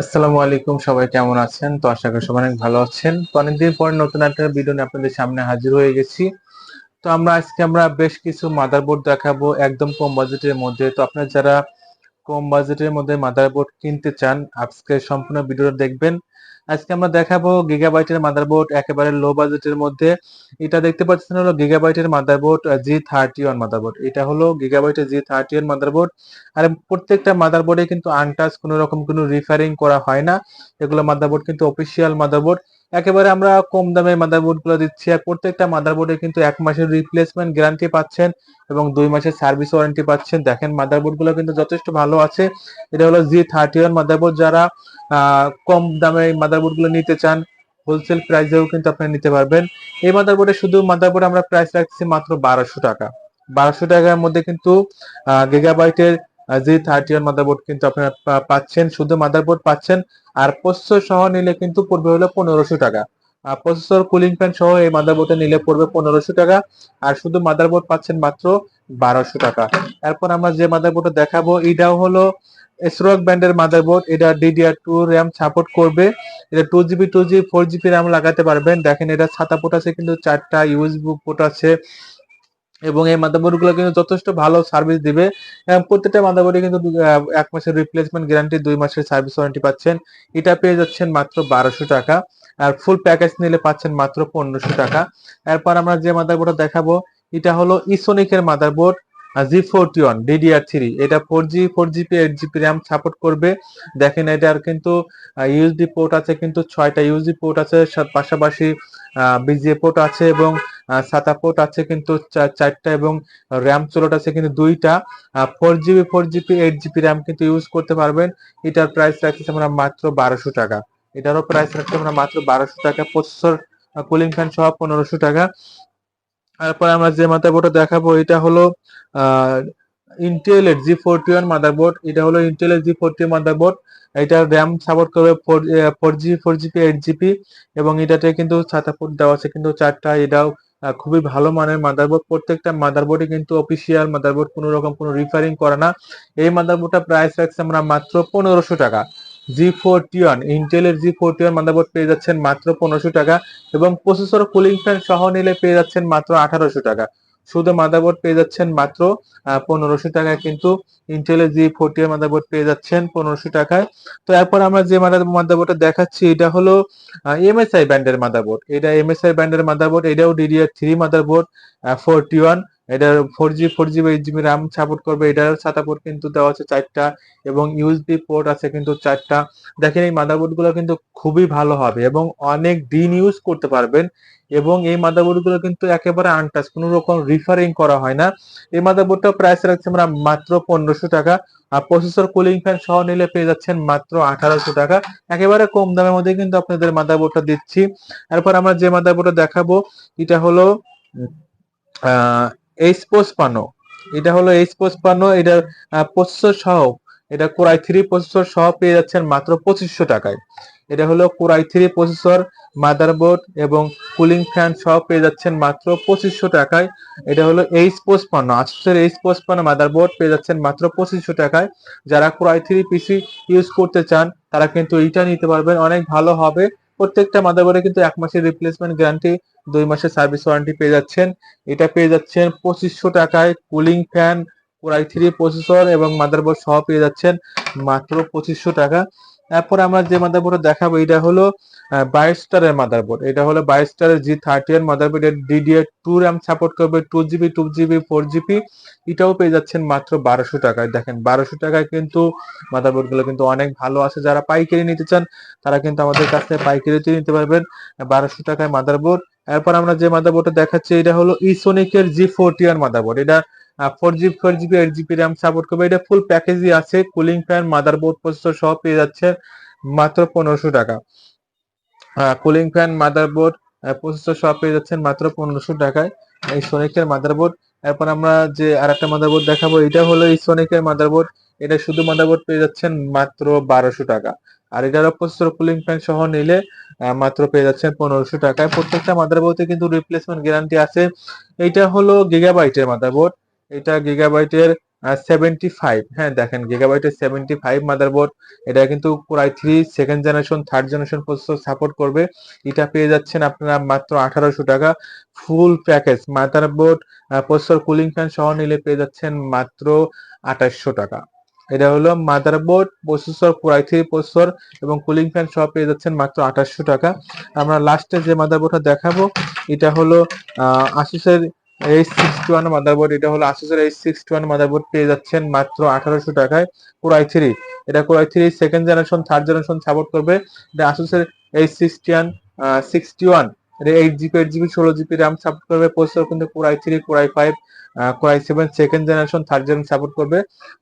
আসসালামু আলাইকুম, সবাই কেমন আছেন? তো আশা করি সবাই অনেক ভালো আছেন। তো অনেকদিন পর নতুন একটা ভিডিও নিয়ে আপনাদের সামনে হাজির হয়ে গেছি। তো আমরা আজকে আমরা বেশ কিছু মাদারবোর্ড দেখাবো একদম কম বাজেটের মধ্যে। তো আপনারা যারা কম বাজেটের মধ্যে মাদারবোর্ড কিনতে চান, আজকে সম্পূর্ণ ভিডিওটা দেখবেন। আজকে আমরা দেখাবো গিগাবাইটের মাদারবোর্ড একেবারে লো বাজেটের মধ্যে। এটা দেখতে পাচ্ছেন হলো গিগাবাইটের motherboard G thirty one motherboard এটা হলো গিগাবাইটের জি থার্টি ওয়ান মাদারবোর্ড আর প্রত্যেকটা মাদারবোর্ডে কিন্তু আনটাচ কোনো রকম কোনো রিফারিং করা হয় না। এগুলো মাদারবোর্ড কিন্তু অফিসিয়াল মাদারবোর্ড একেবারে আমরা কম দামে মাদারবোর্ডগুলো দিচ্ছি। আর প্রত্যেকটা মাদারবোর্ডে কিন্তু এক মাসের রিপ্লেসমেন্ট গ্যারান্টি পাচ্ছেন এবং দুই মাসের সার্ভিস ওয়ারেন্টি পাচ্ছেন। দেখেন মাদারবোর্ডগুলো কিন্তু যথেষ্ট ভালো আছে। এটা হলো জি থার্টি ওয়ান মাদারবোর্ড যারা কম দামে মাদারবোর্ডগুলো নিতে চান হোলসেল প্রাইসেও কিন্তু আপনি নিতে পারবেন। এই মাদারবোর্ডে শুধু মাদারবোর্ড আমরা প্রাইস রাখছি মাত্র বারোশো টাকা। বারোশো টাকার মধ্যে কিন্তু গিগাবাইটের জি থার্টি ওয়ান মাদারবোর্ড কিন্তু আপনারা পাচ্ছেন, শুধু মাদারবোর্ড পাচ্ছেন, আর প্রসেসর সহ নিলে কিন্তু পড়বে হলো পনেরোশো টাকা। প্রসেসর কুলিং ফ্যান সহ এই মাদারবোর্ডে নিলে পড়বে পনেরোশো টাকা, আর শুধু মাদারবোর্ড পাচ্ছেন মাত্র বারোশো টাকা। এরপর আমরা যে মাদারবোর্ডটা দেখাবো, এটাও হলো এসরক ব্যান্ডের মাদারবোর্ড এটা ডিডিআর টু র্যাম সাপোর্ট করবে। এটা two GB two GB four GB RAM লাগাতে পারবেন। দেখেন, এটা ছাতা পোর্ট আছে কিন্তু চারটা ইউএসবি পোর্ট আছে এবং এই মাদারবোর্ডগুলো কিন্তু যথেষ্ট ভালো সার্ভিস দিবে। প্রত্যেকটা মাদারবোর্ডে কিন্তু এক মাসের রিপ্লেসমেন্ট গ্যারান্টি দুই মাসের সার্ভিস ওয়ারেন্টি পাচ্ছেন। এটা পেয়ে যাচ্ছেন মাত্র বারোশো টাকা। আর ফুল প্যাকেজ নিলে পাচ্ছেন মাত্র পনেরোশো টাকা। এরপর আমরা যে মাদারবোর্ডটা দেখাবো, এটা হলো ইসোনিকের motherboard G forty one DDR three এটা four G four GB eight GB RAM support করবে। দেখেন এটার কিন্তু ইউএসডি পোর্ট আছে, কিন্তু ছয়টা ইউএসডি পোর্ট আছে পাশাপাশি বিজিএ পোর্ট আছে এবং সাতা পোর্ট আছে, কিন্তু চারটা এবং র্যাম চোলট আছে, কিন্তু দুইটা। Four GB four GB eight GB RAM কিন্তু ইউজ করতে পারবেন। এটার প্রাইস রাখছি আমরা মাত্র বারোশো টাকা। এটারও প্রাইস রাখছি আমরা মাত্র বারোশো টাকা। প্রসেসর কুলিং ফ্যান সহ পনেরোশো টাকা। তারপর আমরা যে মাদারবোর্ডটা দেখাবো, এটা হলো ইন্টেলের জি ফোরটি ওয়ান মাদারবোর্ড এটা হলো ইন্টেলের জি ফোরটি মাদারবোর্ড এটা র্যাম সাপোর্ট করবে four G four GB eight GB এবং এটাতে কিন্তু ছাতা পোর্ট দেওয়া আছে। কিন্তু চারটা, এটাও খুবই ভালো মানের মাদারবোর্ড প্রত্যেকটা মাদারবোর্ডে কিন্তু অফিসিয়াল মাদারবোর্ড কোনো রকম কোনো রিফারিং করে না। এই মাদারবোর্ডটা প্রাইস রাখছে আমরা মাত্র পনেরোশো টাকা। জি ফোরটি ওয়ান ইন্টেলের জি ফোরটি ওয়ান মাদারবোর্ড পেয়ে যাচ্ছেন মাত্র পনেরোশো টাকা এবং প্রসেসর কুলিং ফ্যান সহ নিলে পেয়ে যাচ্ছেন মাত্র আঠারোশো টাকা। শুধু মাদারবোর্ড পেয়ে যাচ্ছেন মাত্র পনেরোশো টাকায় কিন্তু ইন্টেলের জি ফোরটি মাদারবোর্ড পেয়ে যাচ্ছেন পনেরোশো টাকায়। তো এরপর আমরা যে মাদারবোর্ডটা দেখাচ্ছি, এটা হলো এমএসআই ব্যান্ডের মাদারবোর্ড। এটা এমএসআই ব্যান্ডের মাদারবোর্ড, এটাও DDR three motherboard forty one এটার four G four GB eight GB RAM support করবে। এটার ছাতা পোর্ট কিন্তু দেওয়া আছে চারটা এবং ইউএসবি পোর্ট আছে কিন্তু চারটা। দেখেন এই মাদারবোর্ডগুলো কিন্তু খুবই ভালো হবে এবং অনেক দিন ইউজ করতে পারবেন এবং এই মাদারবোর্ডগুলো কিন্তু একেবারে আনটাচ কোনো রকম রিফারিং করা হয় না। এই মাদারবোর্ডটা প্রাইস রাখছে আমরা মাত্র পনেরোশো টাকা আর প্রসেসর কুলিং ফ্যান সহ নিলে পেয়ে যাচ্ছেন মাত্র আঠারোশো টাকা। একেবারে কম দামের মধ্যে কিন্তু আপনাদের মাদারবোর্ডটা দিচ্ছি। এরপর আমরা যে মাদারবোর্ডটা দেখাবো, এটা হলো এইচ পানো এটা হলো এইচ পানো এটা প্রসেসর সহ, এটা কোরাই থ্রি প্রসেসর সহ পেয়ে যাচ্ছেন মাত্র পঁচিশশো টাকায়। এটা হলো core i three processor motherboard এবং কুলিং ফ্যান সহ পেয়ে যাচ্ছেন মাত্র পঁচিশশো টাকায়। এটা হলো এইচ পান্ন আসুসের এইচ পান্ন মাদারবোর্ড পেয়ে যাচ্ছেন মাত্র পঁচিশশো টাকায়। যারা কোরাই থ্রি পিসি ইউজ করতে চান, তারা কিন্তু এইটা নিতে পারবেন। অনেক ভালো হবে। প্রত্যেকটা মাদারবোর্ডে কিন্তু এক মাসের রিপ্লেসমেন্ট গ্যারান্টি দুই মাসের সার্ভিস ওয়ারেন্টি পেয়ে যাচ্ছেন। এটা পেয়ে যাচ্ছেন পঁচিশশো টাকায় cooling fan, core i three processor এবং মাদারবোর্ড সহ পেয়ে যাচ্ছেন মাত্র পঁচিশশো টাকা। তারপর আমরা যে মাদারবোর্ড দেখাবো, এটা হলো বাইস্টারের মাদারবোর্ড। এটা হলো বাইশ স্টারের জি থার্টি এর মাদারবোর্ড এর ডিডিএ টু র্যাম সাপোর্ট করবে two GB two GB four GB এটাও পেয়ে যাচ্ছেন মাত্র বারোশো টাকায়। দেখেন, বারোশো টাকায় কিন্তু মাদারবোর্ডগুলো কিন্তু অনেক ভালো আছে। যারা পাইকারি নিতে চান, তারা কিন্তু আমাদের কাছ থেকে পাইকারিতে নিতে পারবেন। বারোশো টাকায় মাদারবোর্ড। এরপর আমরা যে মাদারবোর্ডটা দেখাচ্ছি, এটা হলো ইসোনিকের জি ফোরটি আর মাদারবোর্ড। এটা four GB four GB eight GB RAM support করবে। এটা ফুল প্যাকেজই আছে কুলিং ফ্যান মাদারবোর্ড প্রসেসর সব পেয়ে যাচ্ছে মাত্র পনেরোশো টাকা। কুলিং ফ্যান মাদারবোর্ড প্রসেসর সব পেয়ে যাচ্ছেন মাত্র পনেরোশো টাকায় এই সোনিকের মাদারবোর্ড। এরপর আমরা যে আর একটা মাদারবোর্ড দেখাবো, এটা হলো এই সোনিকের মাদারবোর্ড। এটা শুধু মাদারবোর্ড পেয়ে যাচ্ছেন মাত্র বারোশো টাকা। আর এটার প্রসেসর কুলিং ফ্যান সহ নিলে মাত্র পেয়ে যাচ্ছেন পনেরোশো টাকায়। প্রত্যেকটা মাদারবোর্ডে কিন্তু রিপ্লেসমেন্ট গ্যারান্টি আছে। এটা হলো গিগাবাইটের মাদারবোর্ড। এটা গিগাবাইটের সেভেন্টি ফাইভ হ্যাঁ দেখেন গিগাবাইটের সেভেন্টি ফাইভ মাদারবোর্ড এটা কিন্তু প্রায় three second generation third generation processor support করবে। এটা পেয়ে যাচ্ছেন আপনারা মাত্র আঠারোশো টাকা। Full package motherboard processor cooling fan সহ নিলে পেয়ে যাচ্ছেন মাত্র আঠাশশো টাকা। এটা হলো motherboard, processor, core i three processor এবং কুলিং ফ্যান সহ পেয়ে যাচ্ছেন মাত্র আঠাশশো টাকা। আমরা লাস্টে যে মাদারবোর্ডটা দেখাবো, এটা হলো আসুসের এইচ সিক্সটি ওয়ান মাদারবোর্ড। এটা হলো আসুসের এইচ সিক্সটি ওয়ান মাদারবোর্ড, পেয়ে যাচ্ছেন মাত্র আঠারোশো টাকায় কোরাই থ্রি। এটা core i three second generation third generation support করবে। এটা আসুসের H sixty one sixty one eight GB eight GB ষোলো জিবি র্যাম সাপোর্ট করবে প্রসেসর কিন্তু core i three core i five core i seven second generation third generation support করবে,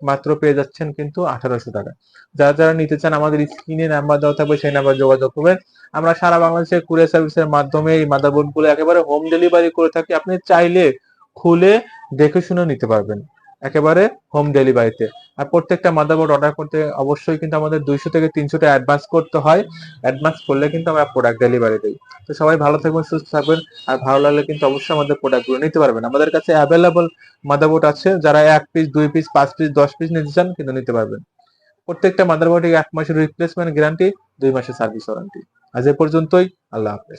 মাত্র পেয়ে যাচ্ছেন কিন্তু আঠারোশো টাকা। যারা যারা নিতে চান, আমাদের স্ক্রিনে নাম্বার দেওয়া থাকবে, সেই নাম্বার যোগাযোগ করবেন। আমরা সারা বাংলাদেশের কুরিয়ার সার্ভিসের মাধ্যমে এই মাদারবোর্ডগুলো একেবারে হোম ডেলিভারি করে থাকি। আপনি চাইলে খুলে দেখে শুনে নিতে পারবেন। একেবারে হোম ডেলিভারিতে আর প্রত্যেকটা মাদারবোর্ড অর্ডার করতে অবশ্যই কিন্তু আমাদের দুইশো থেকে তিনশো টাকা অ্যাডভান্স করতে হয়। অ্যাডভান্স করলে কিন্তু আমরা প্রোডাক্ট ডেলিভারি দিই। তো সবাই ভালো থাকবেন, সুস্থ থাকবেন। আর ভালো লাগলে কিন্তু অবশ্যই আমাদের প্রোডাক্টগুলো নিতে পারবেন। আমাদের কাছে অ্যাভেলেবল মাদারবোর্ড আছে, যারা এক পিস দুই পিস পাঁচ পিস দশ পিস নিতে চান কিন্তু নিতে পারবেন। প্রত্যেকটা মাদারবোর্ডে এক মাসের রিপ্লেসমেন্ট গ্যারান্টি দুই মাসের সার্ভিস ওয়ারেন্টি আজ এ পর্যন্তই, আল্লাহ হাফেজ।